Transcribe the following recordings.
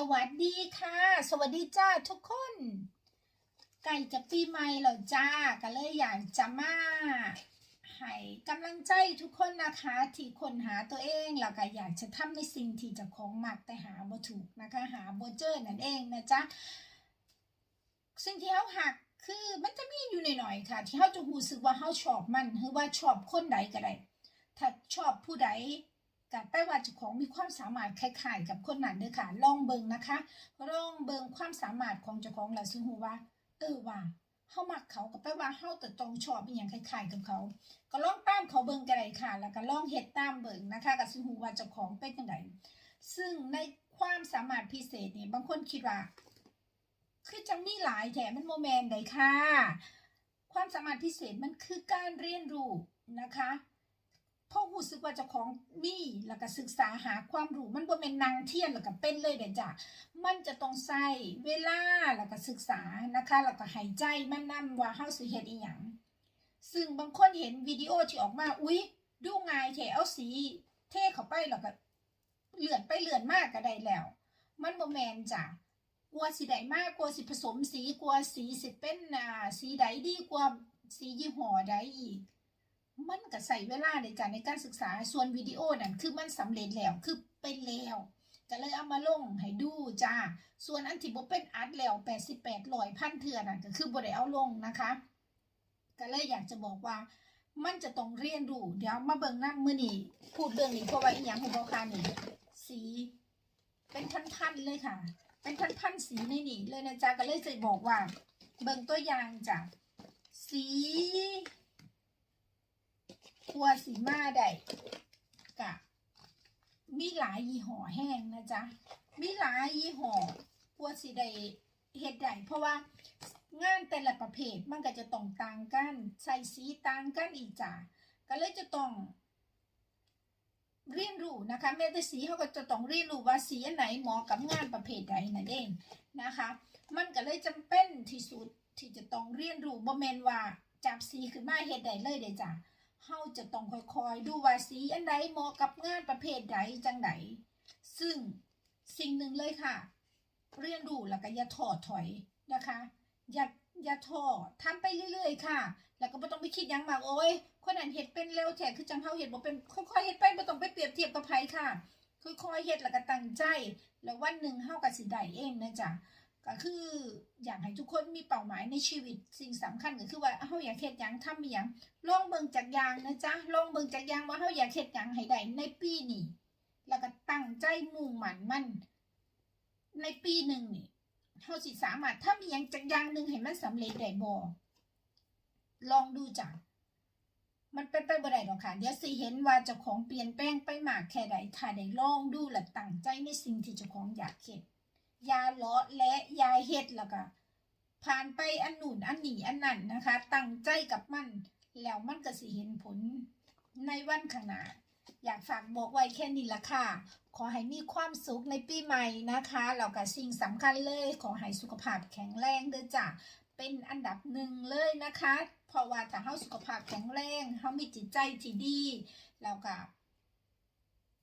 สวัสดีค่ะ สวัสดีจ้าทุกคนใกล้จะปีใหม่แล้วจ้าก็เลยอยากจะมาให้กำลังใจทุกคนนะคะ ที่คนหาตัวเองแล้วก็อยากจะทำในสิ่งที่จะของหมักแต่หาบ่ถูกนะคะ หาบ่เจอนั่นเองนะจ๊ะสิ่งที่เขาหักคือมันจะมีอยู่หน่อยๆค่ะ ที่เขาจะรู้สึกว่าเขาชอบมันหรือว่าชอบคนใดก็ได้ถ้าชอบผู้ใด ก็แปว่าเจ้าของมีความสามารถคล้ายๆกับคนนั้นเด้อค่ะ ลองเบิ่งนะคะลองเบิ่งความสามารถของเจ้าของแล้วสิฮู้ว่า เออว่าเฮามักเขาก็แปว่าเฮาจะต้องชอบอีหยังคล้ายๆกับเขา ก็ลองตามเขาเบิ่งก็ได้ค่ะ แล้วก็ลองเฮ็ดตามเบิ่งนะคะก็สิฮู้ว่าเจ้าของเป็นจังไดซึ่งในความสามารถพิเศษนี่บางคนคิดว่า คือจังมีหลายแถมมันโมแมนใดค่ะ ความสามารถพิเศษมันคือการเรียนรู้นะคะ สึกว่าเจ้าของมีแล้วก็ศึกษาหาความรู้มันบ่แม่นนางเทียนแล้วก็เป็นเลยเด้อจ้ะมันจะต้องใช้เวลาแล้วก็ศึกษานะคะแล้วก็หายใจมันนำว่าเฮาสิเฮ็ดอีหยังซึ่งบางคนเห็นวิดีโอที่ออกมาอุ๊ยดูง่ายแท้เอาสีเท่เข้าไปแล้วก็เลื่อนไปเลื่อนมากก็ได้แล้ว มันบ่แม่นจ้ะกลัวสีใดมากกลัวสิผสมสีกลัวสีสิเป็นอ่าสีใดดีกว่าสียี่ห้อใดอีก มันก็ใส่เวลาในการในการศึกษาส่วนวิดีโอนั่นคือมันสำเร็จแล้วคือเป็นแล้วก็เลยเอามาลงให้ดูจ้า ส่วนอันที่บ่เป็นอัดแล้ว88ร้อยพันเทื่อนั่นก็คือบ่ได้เอาลงนะคะ ก็เลยอยากจะบอกว่า มันจะต้องเรียนรู้เดี๋ยวมาเบิ่งน้ำมือนี่พูดเรื่องนี้เพราะว่าอีหยังของบ่คานี่สี เป็นพันๆเลยค่ะ เป็นพันๆสีในนี่เลยนะจ๊ะก็เลยจะบอกว่า เบิ่งตัวอย่างจากสี กัวสีมาได้กะมีหลายยี่ห้อแห้งนะจ๊ะมีหลายยี่ห้อกัวสีได้เฮ็ดได้เพราะว่างานแต่ละประเภทมันก็จะต้องต่างกันใส่สีต่างกันอีกจ้ะก็เลยจะต้องเรียนรู้นะคะแม้แต่สีเขาก็จะต้องเรียนรู้ว่าสีอันไหนเหมาะกับงานประเภทใดนั่นเองนะคะ มันก็เลยจำเป็นที่สุดที่จะต้องเรียนรู้บ่แมนว่าจับสีขึ้นมาเฮ็ดได้เลยเด้จ้ะ เฮาจะต้องค่อยๆ ดูว่าสีอันใดเหมาะกับงานประเภทใดจังใดซึ่งสิ่งหนึ่งเลยค่ะ เรียนรู้แล้วก็อย่าท้อถอยนะคะ อย่าอย่าท้อทำไปเรื่อยๆค่ะ แล้วก็ไม่ต้องไปคิดยังมากโอ้ยคนนั้นเฮ็ดเป็นเร็วแท้คือจังเฮาเฮ็ดบ่เป็นค่อยๆเฮ็ดไปบ่ต้องไปเปรียบเทียบกับไผค่ะค่อยๆเฮ็ดแล้วก็ตั้งใจ แล้ววันหนึ่งเฮาก็สิได้เองนะจ๊ะ ก็คืออยากให้ทุกคนมีเป้าหมายในชีวิตสิ่งสำคัญก็คือว่าเฮาอยากเฮ็ดหยังทำอีหยังลองเบิ่งจากยางนะจ๊ะลองเบิ่งจากยางว่าเฮาอยากเฮ็ดหยังให้ได้ในปีนี้แล้วก็ตั้งใจมุ่งมั่นมัน ในปีหนึ่งนี่เฮาสิสามารถทำอีหยังจากยางหนึงให้มันสำเร็จได้บ่ลองดูจ้ะมันเป็นไปบ่ได้หรอกค่ะเดี๋ยวสิเห็นว่าเจ้าของเปลี่ยนแปลงไปมากแค่ใดถ้าได้ลองดูและตั้งใจในสิ่งที่เจ้าของอยากเฮ็ด ยาเลาะและยาเฮ็ดแล้วก็ผ่านไปอันหนู่นอันหนีอันนั้นนะคะ ตั้งใจกับมัน แล้วมันก็สิเห็นผลในวันข้างหน้าอยากฝากบอกไว้แค่นี้ละค่ะ ขอให้มีความสุขในปีใหม่นะคะแล้วก็สิ่งสำคัญเลย ขอให้สุขภาพแข็งแรงเด้อจ้ะเป็นอันดับหนึ่งเลยนะคะ เพราะว่าถ้าเฮาสุขภาพแข็งแรงเฮามีจิตใจที่ดีแล้วก็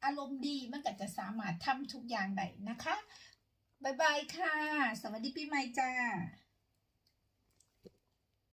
อารมณ์ดีมันก็จะสามารถทำทุกอย่างได้นะคะ บายบายค่ะ สวัสดีปีใหม่จ้า